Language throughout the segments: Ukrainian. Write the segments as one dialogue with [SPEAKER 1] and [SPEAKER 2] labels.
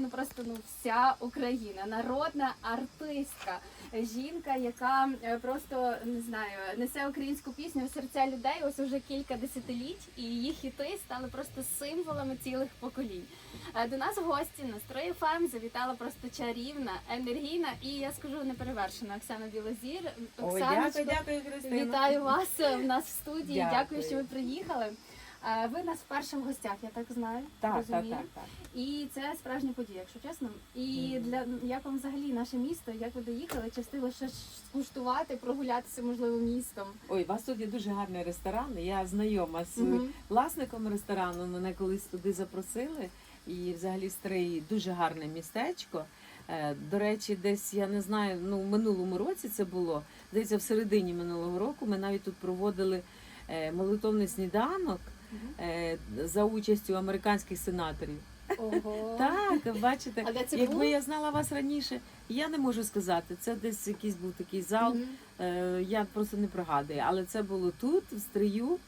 [SPEAKER 1] Ну просто ну вся Україна, народна артистка, жінка, яка е, просто не знаю, несе українську пісню в серця людей ось уже кілька десятиліть, і її хіти стали просто символами цілих поколінь. Е, До нас в гості на Строї ФМ завітала просто чарівна, енергійна і я скажу неперевершена Оксана Білозір. Оксаночко,
[SPEAKER 2] дякую, дякую, Христина.
[SPEAKER 1] Вітаю вас е, в нас в студії. Дякую,
[SPEAKER 2] Дякую.
[SPEAKER 1] що ви приїхали. Ви нас вперше в гостях, я так знаю.
[SPEAKER 2] Так, так,
[SPEAKER 1] розумію.
[SPEAKER 2] так, так.
[SPEAKER 1] І це справжня подія, якщо чесно. І для як вам взагалі наше місто, як ви доїхали, чи встигли ще скуштувати, прогулятися можливо містом?
[SPEAKER 2] Ой, у вас тут є дуже гарний ресторан. Я знайома з
[SPEAKER 1] Мгм.
[SPEAKER 2] власником ресторану. Мене колись туди запросили. І взагалі Стрий дуже гарне містечко. Е, До речі, десь я не знаю, ну в минулому році це було. Здається, в середині минулого року ми навіть тут проводили е, молитовний сніданок за участю американських сенаторів.
[SPEAKER 1] Ого.
[SPEAKER 2] Так, бачите,
[SPEAKER 1] А де це
[SPEAKER 2] якби
[SPEAKER 1] було?
[SPEAKER 2] я знала вас раніше, я не можу сказати. Це десь якийсь був такий зал. Е, Я просто не пригадую, але це було тут, в Стрию,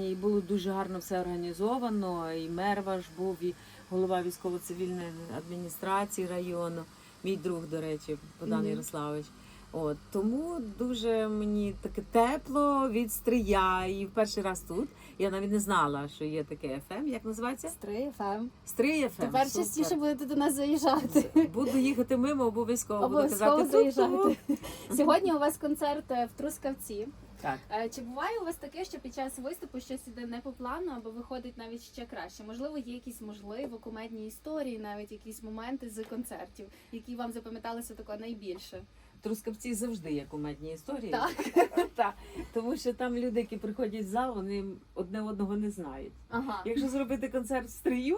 [SPEAKER 2] і було дуже гарно все організовано. І мер ваш був, і голова військово-цивільної адміністрації району, мій друг, до речі, Богдан
[SPEAKER 1] Мгм.
[SPEAKER 2] Ярославович. От тому дуже мені таке тепло від стрия. І в перший раз тут. Я навіть не знала, що є таке ФМ. Як називається?
[SPEAKER 1] Стрий ФМ.
[SPEAKER 2] Стрий ФМ.
[SPEAKER 1] Тепер
[SPEAKER 2] Супер.
[SPEAKER 1] частіше будете до нас заїжджати.
[SPEAKER 2] Буду їхати мимо, обов'язково буду казати.
[SPEAKER 1] заїжджайте.
[SPEAKER 2] «Ту-ту».
[SPEAKER 1] Сьогодні у вас концерт е, в Трускавці.
[SPEAKER 2] Так.
[SPEAKER 1] Е, Чи буває у вас таке, що під час виступу щось іде не по плану або виходить навіть ще краще? Можливо, є якісь можливо кумедні історії, навіть якісь моменти з концертів, які вам запам'яталися тако найбільше?
[SPEAKER 2] Трускавці завжди є кумедні історії.
[SPEAKER 1] Так.
[SPEAKER 2] Так, тому що там люди, які приходять в зал, вони одне одного не знають.
[SPEAKER 1] Ага.
[SPEAKER 2] Якщо зробити концерт в стрию,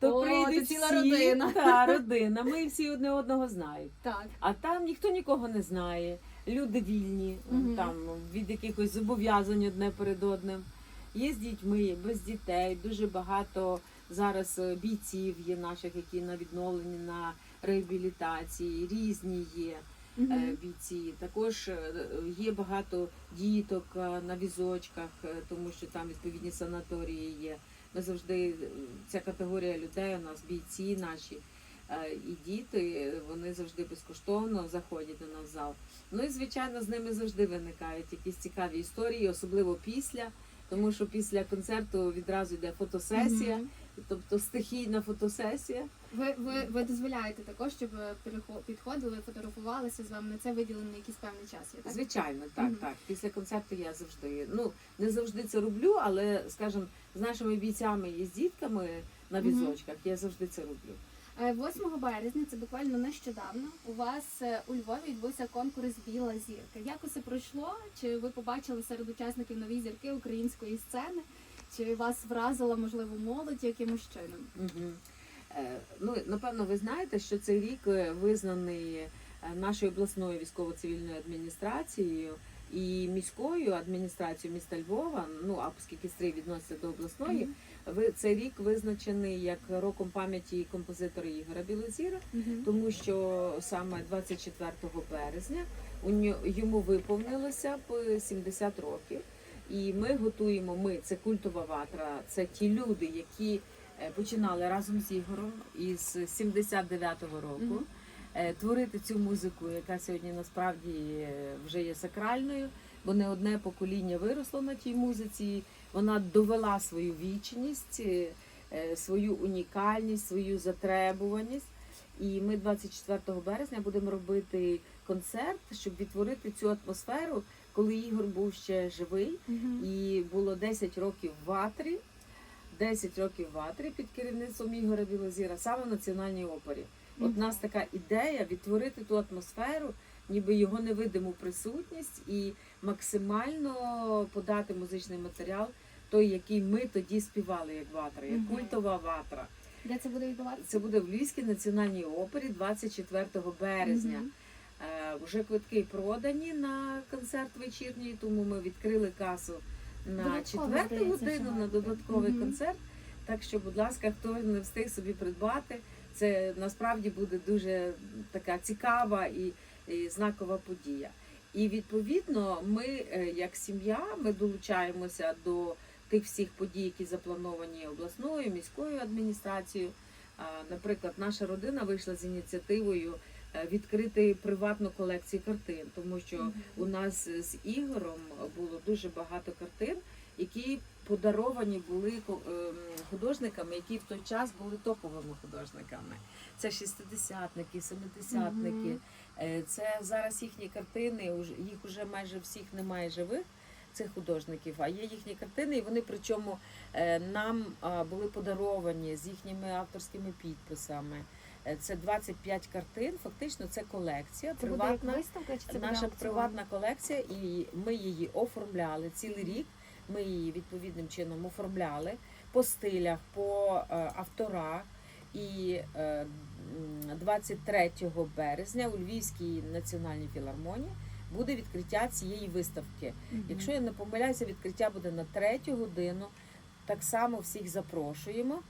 [SPEAKER 2] то
[SPEAKER 1] то ціла
[SPEAKER 2] всі,
[SPEAKER 1] родина.
[SPEAKER 2] Та, родина. Ми всі одне одного знають.
[SPEAKER 1] Так.
[SPEAKER 2] А там ніхто нікого не знає. Люди вільні,
[SPEAKER 1] Мгм.
[SPEAKER 2] там від якихось зобов'язань одне перед одним. Є з дітьми, без дітей. Дуже багато зараз е, бійців є наших, які на відновленні, на реабілітації, різні є. Бійці. Також е, є багато діток е, на візочках, е, тому що там відповідні санаторії є. Ми завжди е, ця категорія людей у нас бійці наші. е, І діти е, вони завжди безкоштовно заходять до нас в зал. Ну і звичайно з ними завжди виникають якісь цікаві історії, особливо після, тому що після концерту відразу йде фотосесія,
[SPEAKER 1] Мгм.
[SPEAKER 2] Тобто стихійна фотосесія.
[SPEAKER 1] Ви, ви, ви дозволяєте також, щоб е, підходили, фотографувалися з вами на це виділений якийсь певний час. Є, так?
[SPEAKER 2] Звичайно, так,
[SPEAKER 1] Мгм.
[SPEAKER 2] так. Після концерту я завжди, ну не завжди це роблю, але скажімо, з нашими бійцями і з дітками на візочках я завжди це роблю.
[SPEAKER 1] Е, 8 березня, це буквально нещодавно. У вас е, у Львові відбувся конкурс Біла зірка. Як усе пройшло? Чи ви побачили серед учасників нові зірки української сцени? Чи вас вразила можливо молодь якимось чином?
[SPEAKER 2] Угу. Е, ну, напевно, ви знаєте, що цей рік е, визнаний е, нашою обласною військово-цивільною адміністрацією і міською адміністрацією міста Львова. Ну а оскільки стрій відноситься до обласної, ви цей рік визначений як роком пам'яті композитора Ігоря Білозіра. тому що саме 24 березня йому виповнилося б 70 років. І ми готуємо. Ми це культова ватра. Це ті люди, які е, починали разом з Ігорем із 79-го року. Е, Творити цю музику, яка сьогодні насправді е, вже є сакральною, бо не одне покоління виросло на тій музиці. Вона довела свою вічність, свою унікальність, свою затребуваність. І ми 24 березня будемо робити концерт, щоб відтворити цю атмосферу, коли Ігор був ще живий, і було 10 років в ватрі. 10 років в ватрі під керівництвом Ігоря Білозіра, саме в національній опері. От нас така ідея відтворити ту атмосферу, ніби його невидиму присутність, і максимально подати музичний матеріал, той, який ми тоді співали, як ватра, як культова ватра.
[SPEAKER 1] Де це буде відбуватися?
[SPEAKER 2] Це буде в Львівській національній опері 24 березня.
[SPEAKER 1] Мгм.
[SPEAKER 2] Е, Вже квитки продані на концерт вечірній, тому ми відкрили касу на четверту годину на додатковий
[SPEAKER 1] Мгм.
[SPEAKER 2] концерт. Так що, будь ласка, хто не встиг собі придбати, це насправді буде дуже така цікава і, і знакова подія. І відповідно, ми, е, як сім'я, ми долучаємося до тих всіх подій, які заплановані обласною міською адміністрацією. Наприклад, наша родина вийшла з ініціативою відкрити приватну колекцію картин, тому що у нас з Ігорем було дуже багато картин, які подаровані були ем, художниками, які в той час були топовими художниками. Це шістидесятники, семидесятники. Е, Це зараз їхні картини, їх вже майже всіх немає живих. Цих художників, а є їхні картини, і вони причому е, нам були подаровані з їхніми авторськими підписами. Е, Це 25 картин. Фактично, це колекція
[SPEAKER 1] Це буде
[SPEAKER 2] приватна
[SPEAKER 1] як виставка чи це буде
[SPEAKER 2] наша
[SPEAKER 1] аукціон?
[SPEAKER 2] приватна колекція, і ми її оформляли цілий рік. Ми її відповідним чином оформляли по стилях, по е, авторах. І е, м, 23 березня у Львівській національній філармонії буде відкриття цієї виставки.
[SPEAKER 1] Мгм.
[SPEAKER 2] Якщо я не помиляюся, відкриття буде на третю годину. Так само всіх запрошуємо.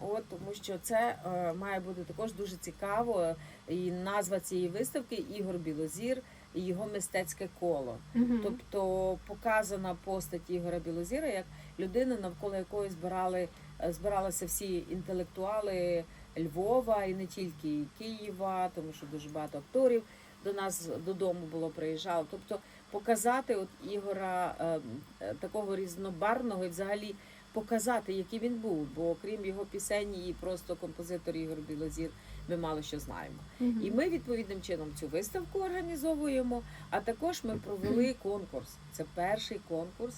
[SPEAKER 2] От, тому що це е, має бути також дуже цікаво. І назва цієї виставки Ігор Білозір і його мистецьке коло.
[SPEAKER 1] Мгм.
[SPEAKER 2] Тобто показана постать Ігоря Білозіра як людина, навколо якої збирали, е, збиралися всі інтелектуали Львова і не тільки і Києва, тому що дуже багато акторів до нас додому було приїжджало. Тобто показати от Ігора е, е, такого різнобарвного і взагалі показати, який він був. Бо крім його пісень і просто композитор Ігор Білозір, ми мало що знаємо.
[SPEAKER 1] Мгм.
[SPEAKER 2] І ми відповідним чином цю виставку організовуємо. А також ми провели конкурс. Це перший конкурс,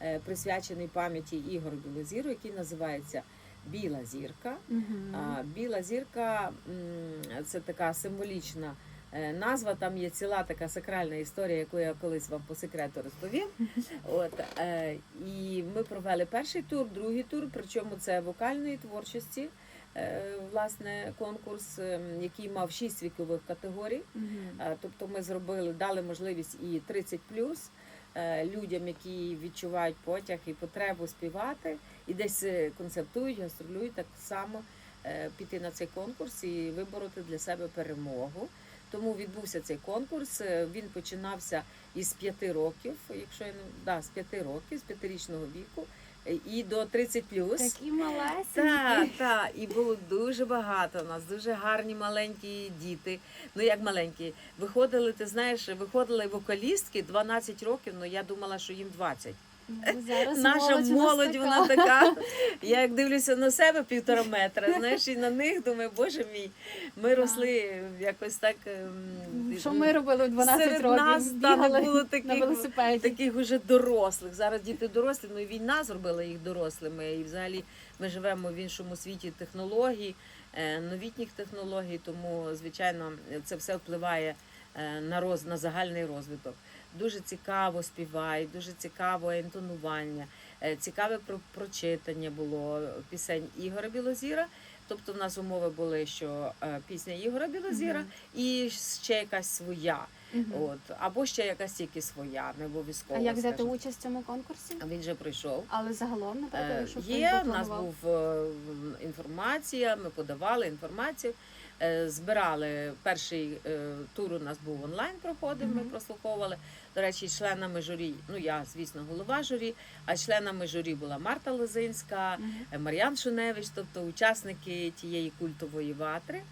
[SPEAKER 2] е, присвячений пам'яті Ігору Білозіру, який називається Біла зірка.
[SPEAKER 1] Мгм.
[SPEAKER 2] А, Біла зірка це така символічна назва. Там є ціла така сакральна історія, яку я колись вам по секрету розповім. От е, і ми провели перший тур, другий тур. Причому це вокальної творчості. е, Власне, конкурс, ем, який мав шість вікових категорій.
[SPEAKER 1] Мгм.
[SPEAKER 2] Е, Тобто ми зробили, дали можливість і 30 плюс людям, які відчувають потяг і потребу співати, і десь е, концертують, гастролюють, так само е, піти на цей конкурс і вибороти для себе перемогу. Тому відбувся цей конкурс. Е, Він починався із п'яти років, якщо я не да, з п'яти років, з п'ятирічного віку, е, і до 30 плюс.
[SPEAKER 1] Такі малесенькі.
[SPEAKER 2] Так, так, і було дуже багато у нас, дуже гарні маленькі діти. Ну як маленькі, виходили, ти знаєш, виходили вокалістки 12 років, ну я думала, що їм 20.
[SPEAKER 1] Ну, Зараз
[SPEAKER 2] Наша
[SPEAKER 1] молодь,
[SPEAKER 2] молодь, вона така. Я як дивлюся на себе півтора метра, знаєш, і на них думаю, боже мій, ми росли якось так. ем,
[SPEAKER 1] Що ми робили в 12
[SPEAKER 2] серед
[SPEAKER 1] років?
[SPEAKER 2] нас не було таких
[SPEAKER 1] велосипеді.
[SPEAKER 2] таких уже дорослих. Зараз діти дорослі, ну і війна зробила їх дорослими. І взагалі ми живемо в іншому світі технологій, е, новітніх технологій, тому звичайно це все впливає е, на роз на загальний розвиток. Дуже цікаво співають, дуже цікаво інтонування, е, цікаве про прочитання було пісень Ігоря Білозіра. Тобто в нас умови були, що е, пісня Ігоря Білозіра
[SPEAKER 1] Мгм.
[SPEAKER 2] і ще якась своя.
[SPEAKER 1] Мгм.
[SPEAKER 2] От або ще якась тільки своя, не обов'язково.
[SPEAKER 1] А як взяти участь в цьому конкурсі?
[SPEAKER 2] Він вже прийшов.
[SPEAKER 1] Але загалом, наприклад,
[SPEAKER 2] Е,
[SPEAKER 1] хтось
[SPEAKER 2] Є, у нас був інформація, ми подавали інформацію, збирали перший е, тур. У нас був онлайн, проходив. Ми прослуховували. До речі, членами журі. Ну я, звісно, голова журі. А членами журі була Марта Лозинська, е, Мар'ян Шуневич, тобто учасники тієї культової ватри.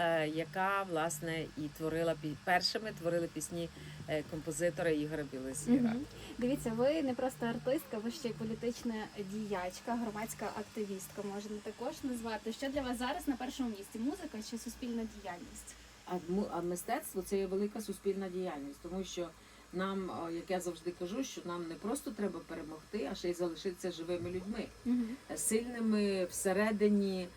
[SPEAKER 2] Е, Яка власне і творила першими творили пісні е, композитора Ігоря Білозіра.
[SPEAKER 1] Мгм. Дивіться, ви не просто артистка, ви ще й політична діячка, громадська активістка, можна також назвати. Що для вас зараз на першому місці? Музика чи суспільна діяльність?
[SPEAKER 2] А, му- а мистецтво це є велика суспільна діяльність, тому що нам, як я завжди кажу, що нам не просто треба перемогти, а ще й залишитися живими людьми, е, сильними всередині,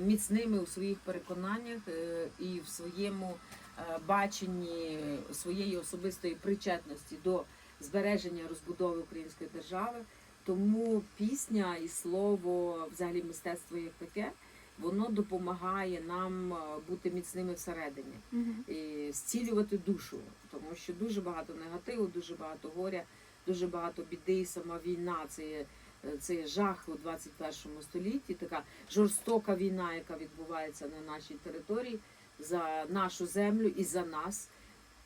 [SPEAKER 2] міцними у своїх переконаннях е, і в своєму е, баченні своєї особистої причетності до збереження розбудови української держави. Тому пісня і слово, взагалі мистецтво як таке, воно допомагає нам е, бути міцними всередині і зцілювати душу, тому що дуже багато негативу, дуже багато горя, дуже багато біди. І сама війна це є, е, це є жах у 21 столітті. Така жорстока війна, яка відбувається на нашій території за нашу землю і за нас.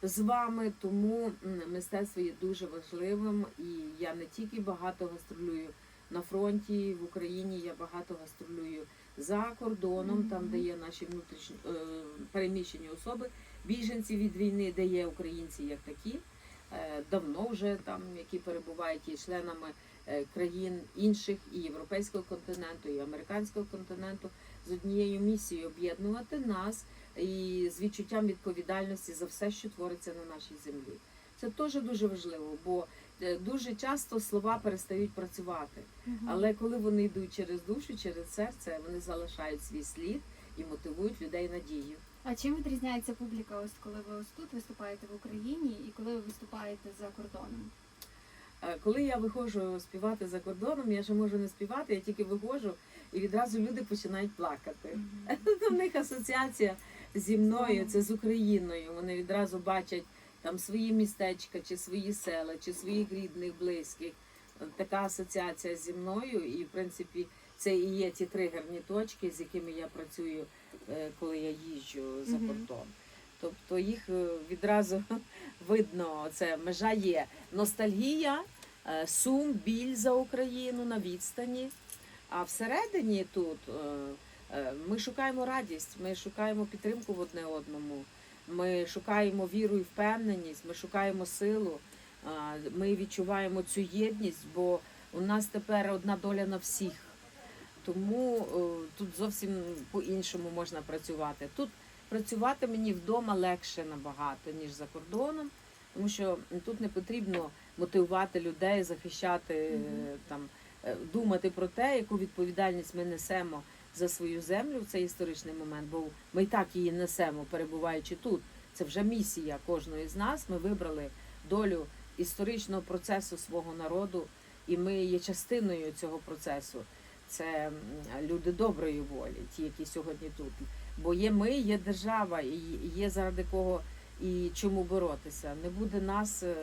[SPEAKER 2] З вами тому мистецтво є дуже важливим, і я не тільки багато гастролюю на фронті в Україні, я багато гастролюю за кордоном,
[SPEAKER 1] Мгм.
[SPEAKER 2] там де є наші внутрішні е, переміщені особи, біженці від війни, де є українці як такі. е, Давно вже там, які перебувають і членами країн інших і європейського континенту, і американського континенту з однією місією об'єднувати нас і з відчуттям відповідальності за все, що твориться на нашій землі. Це теж дуже важливо, бо е, дуже часто слова перестають працювати. Але коли вони йдуть через душу, через серце, вони залишають свій слід і мотивують людей надією.
[SPEAKER 1] А чим відрізняється публіка, ось коли ви ось тут виступаєте в Україні і коли ви виступаєте за кордоном?
[SPEAKER 2] Е, Коли я виходжу співати за кордоном, я ще можу не співати, я тільки виходжу, і відразу люди починають плакати. У них асоціація зі мною, це з Україною. Вони відразу бачать там свої містечка, чи свої села, чи своїх рідних, близьких. Така асоціація зі мною, і в принципі це і є ті тригерні точки, з якими я працюю, е, коли я їжджу за кордон. Тобто їх е, відразу видно, це межа є ностальгія, е, сум, біль за Україну на відстані. А всередині тут е, е, ми шукаємо радість, ми шукаємо підтримку в одне одному, ми шукаємо віру і впевненість, ми шукаємо силу, ми відчуваємо цю єдність, бо у нас тепер одна доля на всіх. Тому е, тут зовсім по-іншому можна працювати. Тут працювати мені вдома легше набагато, ніж за кордоном, тому що тут не потрібно мотивувати людей, захищати е, там, е, думати про те, яку відповідальність ми несемо за свою землю в цей історичний момент, бо ми і так її несемо, перебуваючи тут. Це вже місія кожної з нас. Ми вибрали долю історичного процесу свого народу, і ми є частиною цього процесу. Це люди доброї волі, ті, які сьогодні тут. Бо є ми, є держава, і є заради кого і чому боротися. Не буде нас, е,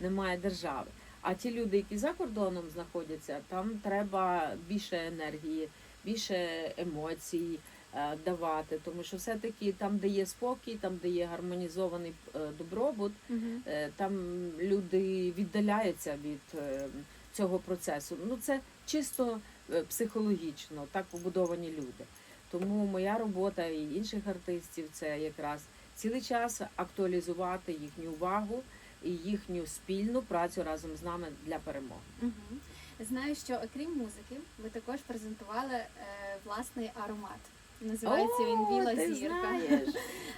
[SPEAKER 2] немає держави. А ті люди, які за кордоном знаходяться, там треба більше енергії, більше емоцій е, давати. Тому що все-таки там, де є спокій, там, де є гармонізований е, добробут. Е, там люди віддаляються від цього процесу. Ну це чисто психологічно, так побудовані люди. Тому моя робота і інших артистів це якраз цілий час актуалізувати їхню увагу і їхню спільну працю разом з нами для перемоги.
[SPEAKER 1] Угу. Знаю, що окрім музики, ви також презентували е, власний аромат. Називається він
[SPEAKER 2] О,
[SPEAKER 1] Біла
[SPEAKER 2] ти
[SPEAKER 1] зірка.
[SPEAKER 2] знаєш.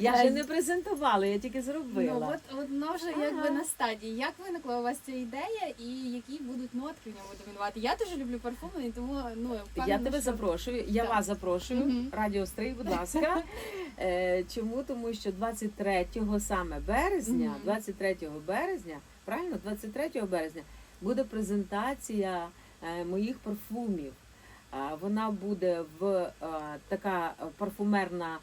[SPEAKER 2] Я ще не презентувала, я тільки
[SPEAKER 1] Ну
[SPEAKER 2] зробила.
[SPEAKER 1] от воно вже
[SPEAKER 2] Ага.
[SPEAKER 1] якби на стадії. Як виникла у вас ця ідея і які будуть нотки в ньому домінувати? Я дуже люблю парфуми, і тому ну
[SPEAKER 2] Я тебе
[SPEAKER 1] що...
[SPEAKER 2] запрошую, я
[SPEAKER 1] Так.
[SPEAKER 2] вас запрошую.
[SPEAKER 1] Мгм.
[SPEAKER 2] Радіо Стрий, будь ласка. Е, Чому? Тому що 23 саме березня, 23 березня, правильно, 23 березня буде презентація е, моїх парфумів. Вона буде в е, така парфумерна е,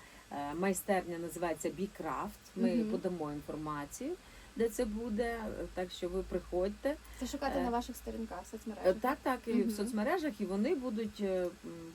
[SPEAKER 2] майстерня, називається Бікрафт. Ми
[SPEAKER 1] Мгм.
[SPEAKER 2] подамо інформацію, де це буде. Так що ви приходьте.
[SPEAKER 1] Це шукати
[SPEAKER 2] Е,
[SPEAKER 1] на ваших сторінках в
[SPEAKER 2] Е,
[SPEAKER 1] соцмережах.
[SPEAKER 2] Так, так, і
[SPEAKER 1] Мгм.
[SPEAKER 2] в соцмережах, і вони будуть е,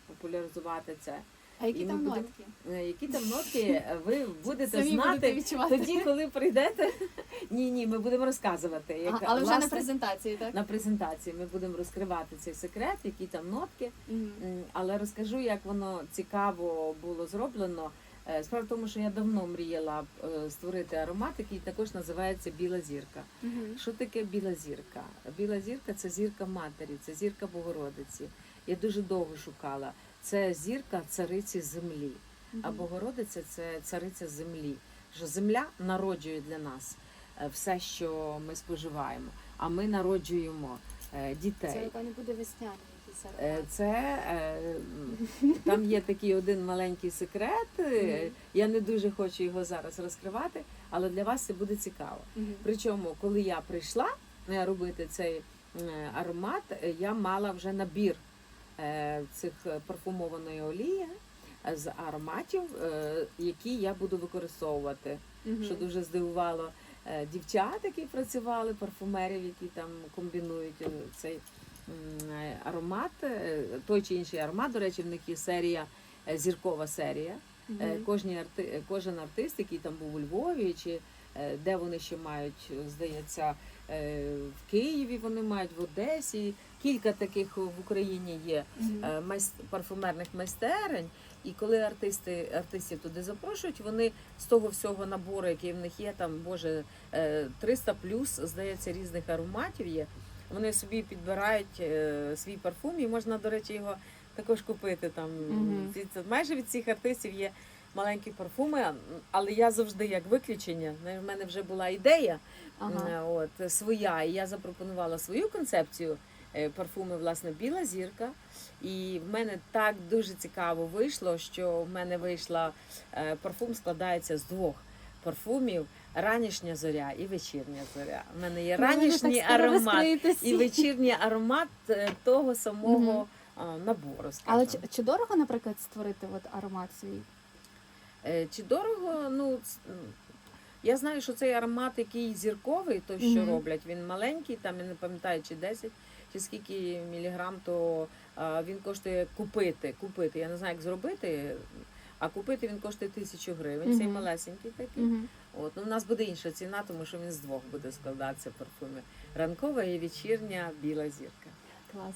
[SPEAKER 2] популяризувати це.
[SPEAKER 1] А які
[SPEAKER 2] і
[SPEAKER 1] там
[SPEAKER 2] будемо-
[SPEAKER 1] нотки?
[SPEAKER 2] Е, Які там нотки е, ви будете
[SPEAKER 1] Самі будете
[SPEAKER 2] знати
[SPEAKER 1] відчувати.
[SPEAKER 2] тоді, коли прийдете. Ні, ні, ми будемо розказувати.
[SPEAKER 1] Ага,
[SPEAKER 2] Як,
[SPEAKER 1] але вже на презентації, так?
[SPEAKER 2] на презентації ми будемо розкривати цей секрет, які там нотки. М, Але розкажу, як воно цікаво було зроблено. Е, Справа в тому, що я давно мріяла е, створити аромат, який також називається Біла зірка.
[SPEAKER 1] Мгм.
[SPEAKER 2] Що таке біла зірка? Біла зірка це зірка матері, це зірка Богородиці. Я дуже довго шукала. Це зірка цариці землі. А Богородиця це цариця землі. Що земля народжує для нас е, все, що ми споживаємо, а ми народжуємо е,
[SPEAKER 1] Це яка не буде аромат.
[SPEAKER 2] Це е, там є такий один маленький секрет. е, Я не дуже хочу його зараз розкривати, але для вас це буде цікаво. Причому, коли я прийшла е, робити цей е, аромат, е, я мала вже набір е, цих е, парфумованої олії е, з ароматів, е, які я буду використовувати. Що дуже здивувало е, дівчат, які працювали, парфумерів, які там комбінують е, цей е, аромат, е, той чи інший аромат. До речі, в них є серія, е, зіркова серія. Е,
[SPEAKER 1] Мгм.
[SPEAKER 2] Кожні арти... кожен артист, який там був у Львові, чи де вони ще мають, здається, в Києві вони мають, в Одесі. кілька таких в Україні є
[SPEAKER 1] Мгм.
[SPEAKER 2] е, майс- парфумерних майстерень. І коли артисти артистів туди запрошують, вони з того всього набору, який в них є, там боже е, 300 плюс, здається, різних ароматів є. Вони собі підбирають е, свій парфум, і можна, до речі, його також купити. Там
[SPEAKER 1] Мгм.
[SPEAKER 2] Від- майже від цих артистів є маленькі парфуми, але я завжди як виключення. В мене вже була ідея
[SPEAKER 1] Ага.
[SPEAKER 2] Е, От своя, і я запропонувала свою концепцію е, парфуми, власне, біла зірка. І в мене так дуже цікаво вийшло, що в мене вийшла е, парфум складається з двох парфумів: ранішня зоря і вечірня зоря. У мене є
[SPEAKER 1] Ну,
[SPEAKER 2] ранішній аромат і вечірній аромат е, того самого а, набору.
[SPEAKER 1] Але чи, чи дорого, наприклад, створити от аромат свій?
[SPEAKER 2] Е, Чи дорого? Ну я знаю, що цей аромат, який зірковий, той, що
[SPEAKER 1] Мгм.
[SPEAKER 2] роблять, він маленький, там я не пам'ятаю, чи 10, чи скільки міліграм, то а, він коштує купити. Купити. Я не знаю, як зробити. А купити він коштує тисячу гривень. Цей
[SPEAKER 1] Мгм.
[SPEAKER 2] малесенький такий.
[SPEAKER 1] Угу.
[SPEAKER 2] От ну, у нас буде інша ціна, тому що він з двох буде складатися парфуми. Ранкова і вечірня біла зірка.
[SPEAKER 1] Клас.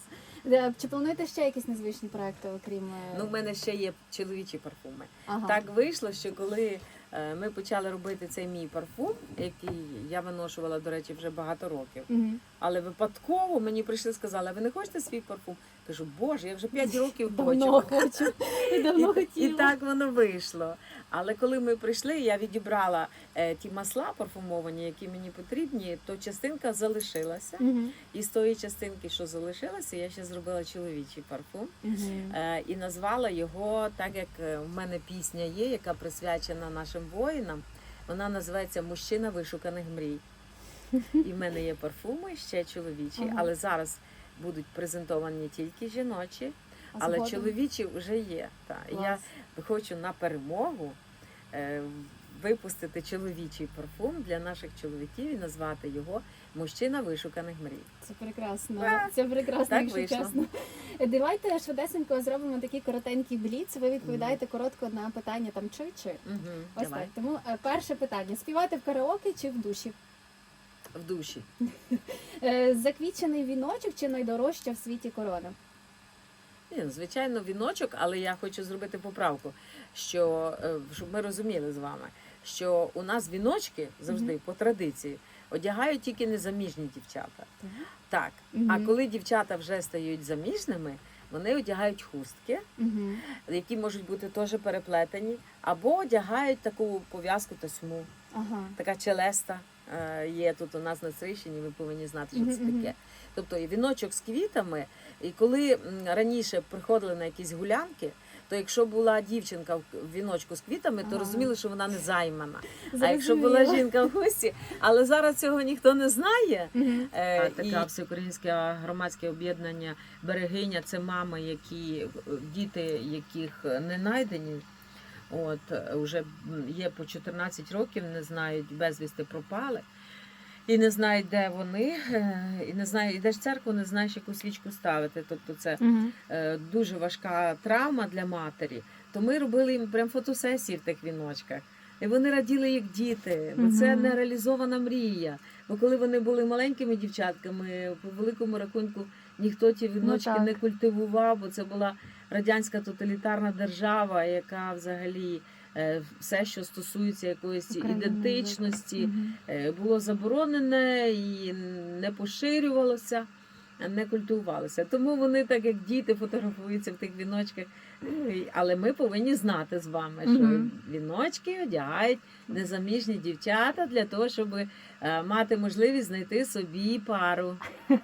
[SPEAKER 1] Чи плануєте ще якісь незвичні проекти, окрім е,
[SPEAKER 2] Ну, в мене ще є чоловічі парфуми.
[SPEAKER 1] ага.
[SPEAKER 2] Так вийшло, що коли е, ми почали робити цей мій парфум, який я виношувала, до речі, вже багато років.
[SPEAKER 1] Угу.
[SPEAKER 2] Але випадково мені прийшли сказали, а ви не хочете свій парфум? Кажу, боже, я вже 5 років
[SPEAKER 1] Давно
[SPEAKER 2] хочу.
[SPEAKER 1] хочу. І давно
[SPEAKER 2] І, і так воно вийшло. Але коли ми прийшли, я відібрала е, ті масла парфумовані, які мені потрібні, то частинка залишилася.
[SPEAKER 1] Угу.
[SPEAKER 2] І з тої частинки, що залишилася, я ще зробила чоловічий парфум.
[SPEAKER 1] Угу.
[SPEAKER 2] Е, і назвала його так, як е, в мене пісня є, яка присвячена нашим воїнам. Вона називається Мужчина вишуканих мрій. І в мене є парфуми ще чоловічі,
[SPEAKER 1] Ага.
[SPEAKER 2] але зараз будуть презентовані тільки жіночі, але чоловічі вже є. Та. Я хочу на перемогу е, випустити чоловічий парфум для наших чоловіків і назвати його Мужчина вишуканих мрій.
[SPEAKER 1] Це прекрасно.
[SPEAKER 2] Так.
[SPEAKER 1] Це прекрасно,
[SPEAKER 2] Так
[SPEAKER 1] якщо
[SPEAKER 2] вийшло.
[SPEAKER 1] чесно. Давайте швидесенько зробимо такий коротенький бліц. Ви відповідаєте коротко на питання там чи чи.
[SPEAKER 2] Угу,
[SPEAKER 1] Ось
[SPEAKER 2] давай.
[SPEAKER 1] так. Тому е, перше питання: співати в караоке чи в душі?
[SPEAKER 2] В душі.
[SPEAKER 1] Е, Заквічений віночок чи найдорожча в світі корона?
[SPEAKER 2] Ні, ну, звичайно, віночок, але я хочу зробити поправку, що е, щоб ми розуміли з вами, що у нас віночки завжди по традиції одягають тільки незаміжні дівчата.
[SPEAKER 1] Так.
[SPEAKER 2] Так.
[SPEAKER 1] Мгм.
[SPEAKER 2] А коли дівчата вже стають заміжними, вони одягають хустки,
[SPEAKER 1] Угу.
[SPEAKER 2] які можуть бути теж переплетені, або одягають таку пов'язку тасьму,
[SPEAKER 1] Ага.
[SPEAKER 2] така челеста. Е, Є тут у нас на Стрийщині, ви повинні знати, що це таке. Тобто і віночок з квітами. І коли раніше приходили на якісь гулянки, то якщо була дівчинка в віночку з квітами, то
[SPEAKER 1] Ага.
[SPEAKER 2] розуміли, що вона не займана. А якщо була жінка в хусті, але зараз цього ніхто не знає.
[SPEAKER 1] Мгм.
[SPEAKER 2] Е, Така всеукраїнське громадське об'єднання берегиня це мами, які е, діти, яких не знайдені. От е, вже є по 14 років, не знають, безвісти пропали. І не знають, де вони, е, і не знають, йдеш в церкву, не знаєш, яку свічку ставити. Тобто це е, дуже важка травма для матері. То ми робили їм прям фотосесії в тих віночках. І вони раділи як діти, бо це нереалізована мрія. Бо коли вони були маленькими дівчатками, по великому рахунку ніхто ті віночки
[SPEAKER 1] так.
[SPEAKER 2] не культивував, бо це була радянська тоталітарна держава, яка взагалі е, все, що стосується якоїсь
[SPEAKER 1] Україна,
[SPEAKER 2] ідентичності, е, було заборонене і не поширювалося, не культивувалося. Тому вони, так як діти, фотографуються в тих віночках. Ну, Але ми повинні знати з вами, що
[SPEAKER 1] Мгм.
[SPEAKER 2] віночки одягають незаміжні дівчата для того, щоб е, мати можливість знайти собі пару.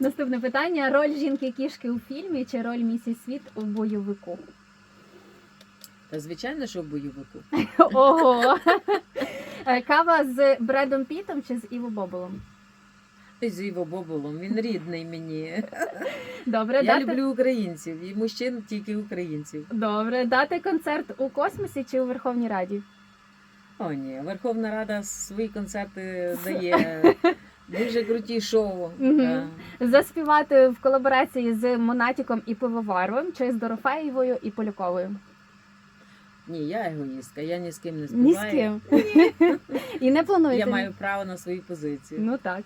[SPEAKER 1] Наступне питання: роль жінки-кішки у фільмі чи роль місіс Світ у бойовику?
[SPEAKER 2] Та звичайно, що в бойовику.
[SPEAKER 1] Ого! Е, Кава з Бредом Пітом чи з Іво Боболом?
[SPEAKER 2] З Іво Боболом, він рідний мені.
[SPEAKER 1] Добре,
[SPEAKER 2] Я
[SPEAKER 1] дати...
[SPEAKER 2] люблю українців і мужчин тільки українців.
[SPEAKER 1] Добре, дати концерт у космосі чи у Верховній Раді?
[SPEAKER 2] О, ні, Верховна Рада свої концерти дає дуже круті шоу. Е,
[SPEAKER 1] Заспівати в колаборації з Монатіком і Пивоваровим чи з Дорофеєвою і Поляковою?
[SPEAKER 2] Ні, я егоїстка, я ні з ким не
[SPEAKER 1] Ні з
[SPEAKER 2] співаю.
[SPEAKER 1] ким. І не плануєте.
[SPEAKER 2] Я маю право на свої позиції.
[SPEAKER 1] Ну так.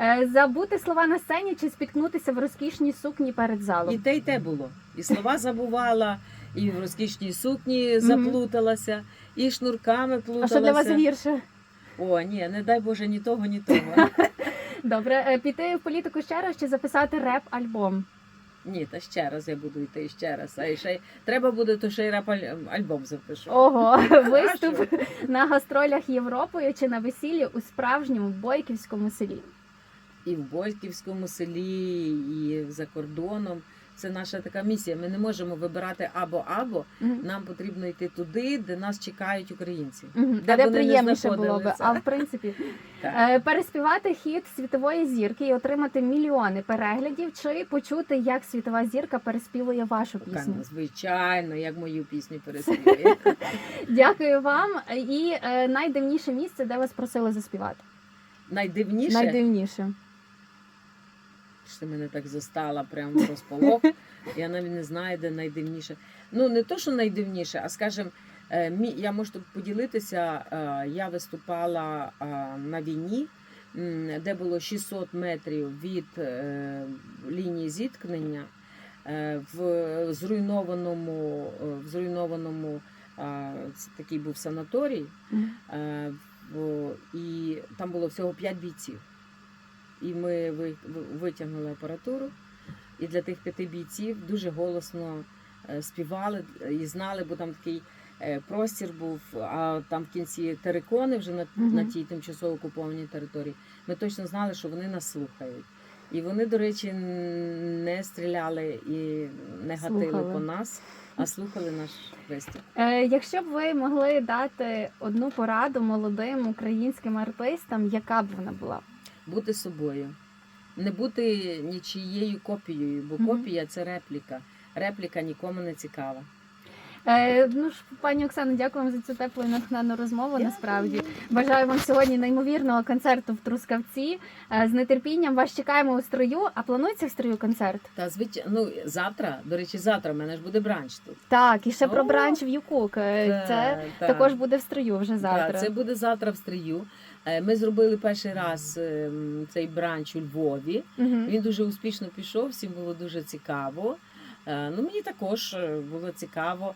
[SPEAKER 1] Е, Забути слова на сцені чи спіткнутися в розкішній сукні перед залом.
[SPEAKER 2] І те, і те було. І слова забувала, і в розкішній сукні заплуталася, і шнурками
[SPEAKER 1] А
[SPEAKER 2] плуталася.
[SPEAKER 1] що для вас гірше?
[SPEAKER 2] О, ні, не дай Боже, ні того, ні того.
[SPEAKER 1] Добре, е, піти в політику ще раз чи записати реп-альбом?
[SPEAKER 2] Ні, та ще раз я буду йти ще раз. А ще й- треба буде, то ще й рап альбом запишу.
[SPEAKER 1] Ого, виступ на гастролях Європою чи на весіллі у справжньому бойківському селі.
[SPEAKER 2] І в Бойківському селі, і за кордоном. Це наша така місія. Ми не можемо вибирати або-або.
[SPEAKER 1] Мгм.
[SPEAKER 2] Нам потрібно йти туди, де нас чекають українці.
[SPEAKER 1] Мгм.
[SPEAKER 2] Де вони не
[SPEAKER 1] приємніше було би.
[SPEAKER 2] знаходилися.
[SPEAKER 1] А в принципі,
[SPEAKER 2] Так.
[SPEAKER 1] е, переспівати хіт світової зірки і отримати мільйони переглядів, чи почути, як світова зірка переспівує вашу пісню.
[SPEAKER 2] Звичайно, звичайно, як мою пісню переспіває.
[SPEAKER 1] Дякую вам. І е, найдивніше місце, де вас просили заспівати.
[SPEAKER 2] Найдивніше,
[SPEAKER 1] Найдивніше.
[SPEAKER 2] Що ти мене так застала, прямо в розполох. Я навіть не знаю, де найдивніше. Ну, не то, що найдивніше, а скажімо, е, я можу поділитися. е, Я виступала е, на війні, де було 600 метрів від лінії зіткнення в зруйнованому, в зруйнованому це такий був санаторій. І там було всього 5 бійців. І ми ви- ви- витягнули апаратуру. І для тих п'яти бійців дуже голосно е, співали і знали, бо там такий е, простір був, а там в кінці терикони вже на,
[SPEAKER 1] Мгм.
[SPEAKER 2] на тій тимчасово окупованій території. Ми точно знали, що вони нас слухають. І вони, до речі, не стріляли і не гатили
[SPEAKER 1] Слухали.
[SPEAKER 2] по нас, а слухали наш виступ.
[SPEAKER 1] Е, якщо б ви могли дати одну пораду молодим українським артистам, яка б вона була?
[SPEAKER 2] Бути собою, не бути нічією копією, бо копія це репліка. Репліка нікому не цікава.
[SPEAKER 1] Е, ну ж, пані Оксано, дякую вам за цю теплу і натхненну розмову. Насправді бажаю вам сьогодні неймовірного концерту в Трускавці. Е, з нетерпінням вас чекаємо у строю. А планується в строю концерт?
[SPEAKER 2] Та звичайно, ну завтра, до речі, завтра в мене ж буде бранч тут.
[SPEAKER 1] Так, і ще про бранч в Юкук. Е, Це
[SPEAKER 2] Та,
[SPEAKER 1] також буде в строю вже завтра.
[SPEAKER 2] та, це буде завтра в стрію. Е, Ми зробили перший раз ем, цей бранч у Львові.
[SPEAKER 1] Угу.
[SPEAKER 2] Він дуже успішно пішов, всім було дуже цікаво. Е, Ну, мені також е, було цікаво,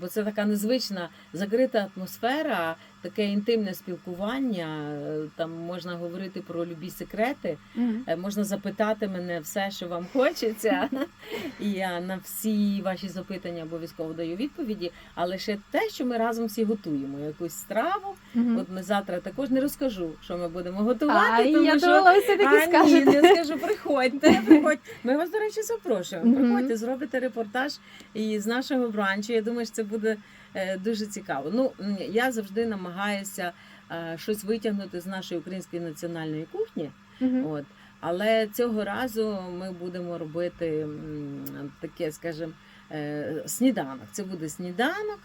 [SPEAKER 2] бо це така незвична закрита атмосфера, таке інтимне спілкування. е, Там можна говорити про любі секрети, е, можна запитати мене все, що вам хочеться. І я на всі ваші запитання обов'язково даю відповіді. Але ще те, що ми разом всі готуємо, якусь страву. От ми завтра також не розкажу, що ми будемо готувати.
[SPEAKER 1] А,
[SPEAKER 2] тому
[SPEAKER 1] я
[SPEAKER 2] що
[SPEAKER 1] думала, ви все-таки
[SPEAKER 2] а, ні,
[SPEAKER 1] скажете.
[SPEAKER 2] я скажу, приходьте, приходьте. Ми вас, до речі, запрошуємо. Приходьте, зробите репортаж із нашого бранчу. Я думаю, що це буде дуже цікаво. Ну, я завжди намагаюся е, щось витягнути з нашої української національної кухні.
[SPEAKER 1] Угу.
[SPEAKER 2] От. Але цього разу ми будемо робити таке, скажімо, е, сніданок. Це буде сніданок.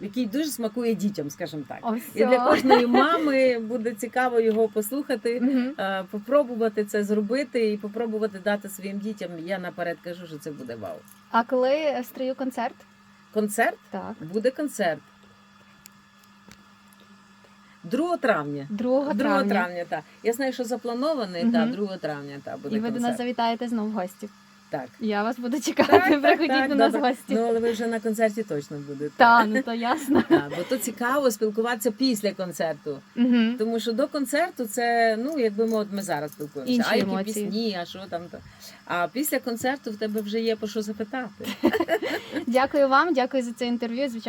[SPEAKER 2] Який дуже смакує дітям, скажімо так.
[SPEAKER 1] О,
[SPEAKER 2] І для кожної мами буде цікаво його послухати, е, попробувати це зробити і попробувати дати своїм дітям. Я наперед кажу, що це буде вау.
[SPEAKER 1] А коли в строю концерт?
[SPEAKER 2] Концерт
[SPEAKER 1] Так.
[SPEAKER 2] буде концерт. 2 травня.
[SPEAKER 1] 2
[SPEAKER 2] 2
[SPEAKER 1] травня.
[SPEAKER 2] травня, так. Я знаю, що запланований, та 2 травня та буде
[SPEAKER 1] І ви до
[SPEAKER 2] концерт.
[SPEAKER 1] нас завітаєте знову в гості.
[SPEAKER 2] Так.
[SPEAKER 1] Я вас буду чекати.
[SPEAKER 2] Так,
[SPEAKER 1] Приходіть
[SPEAKER 2] так,
[SPEAKER 1] до нас в гості.
[SPEAKER 2] Ну, але ви вже на концерті точно будете.
[SPEAKER 1] Так, ну то ясно.
[SPEAKER 2] Так, бо то цікаво спілкуватися після концерту.
[SPEAKER 1] Угу.
[SPEAKER 2] Тому що до концерту це, ну, якби ми, от ми зараз спілкуємося,
[SPEAKER 1] Інші
[SPEAKER 2] а які
[SPEAKER 1] емоції.
[SPEAKER 2] пісні, а що там. То. А після концерту в тебе вже є про що запитати.
[SPEAKER 1] Дякую вам, дякую за це інтерв'ю. Звичайно.